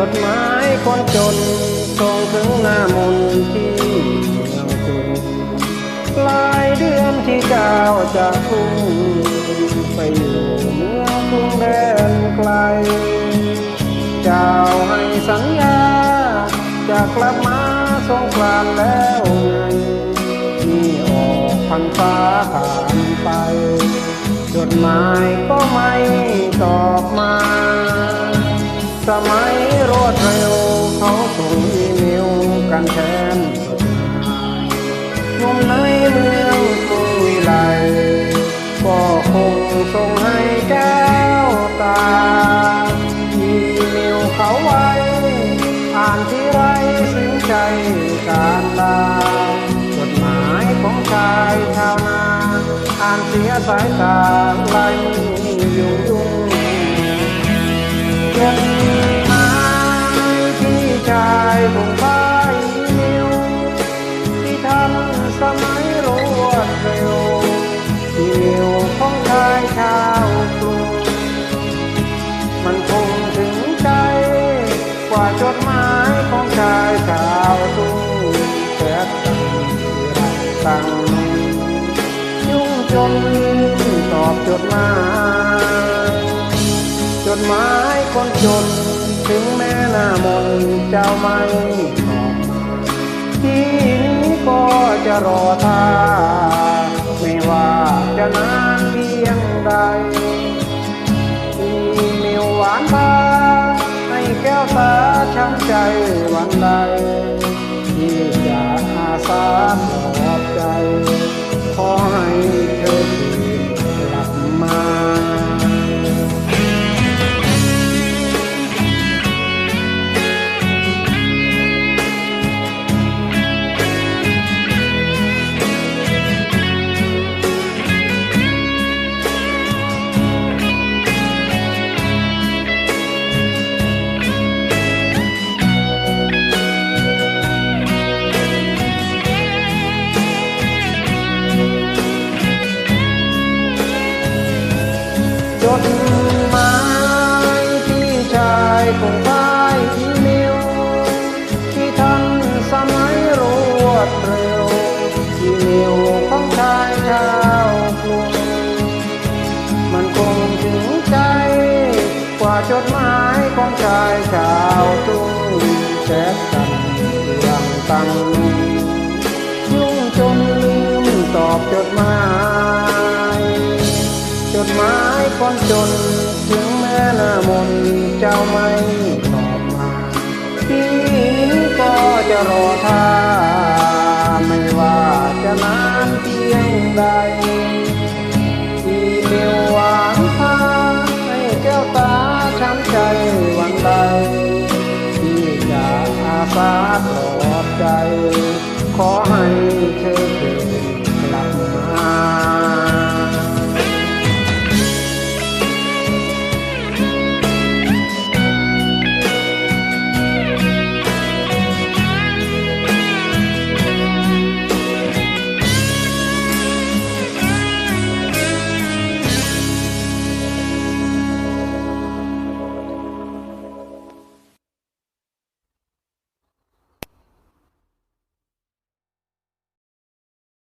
จดหมายคนจนส่งถึงหน้ามนที่เมืองกรุงปลายเดือนที่เจ้าจะทุ่งไปอยู่เมืองกรุงแดนไกล เจ้าให้สัญญาจะกลับมาสงกรานแล้วนี่ออกพรรษาผ่านไป จดหมายก็ไม่ตอบมา สมัยรวดเร็ว เขาส่งอีเมลกันแทนจดหมายหนุ่มในเมืองกรุงวิไลก็คงส่งให้แก้วตา อีเมลเขาไว้ อ่านที่ไรซึ้งใจการลาจดหมายของชายชาวนา อ่านเสียสายตาลยอยุ่งยุ่งจ วดเร็วอีเมลของชายชาวกรุงมันคงถึงใจกว่าจดหมายของชายชาวทุ่งแต่ตั้งตั้งยุ่งจนตอบจดหมายจดหมายคนจนถึงแม่หน้ามนเจ้าไม่ตอบที่ จะรอท่าไม่ว่าจะนานเพียงใดอีเมลหวานตาให้แก้วตาช้ำใจวันใดที่จะอาสา ดหมายที่ชายคงป้ายอีเมลที่ทันสมัยรวดเร็วอีเมลของชายชาวกรุงมันคงถึงใจ กว่าจดหมายของชายชาวทุ่งแชทกันเรื่องตังยุ่งจนลืมตอบจดหมาย คนจน ถึงแม่หน้ามนเจ้าไม่ตอบมาที่นี้ก็จะรอท่าไม่ว่าจะนานเพียงใดอีเมลหวานพาให้แก้วตาช้ำใจวันใดที่จะอาสาปลอบใจ ขอให้เธอ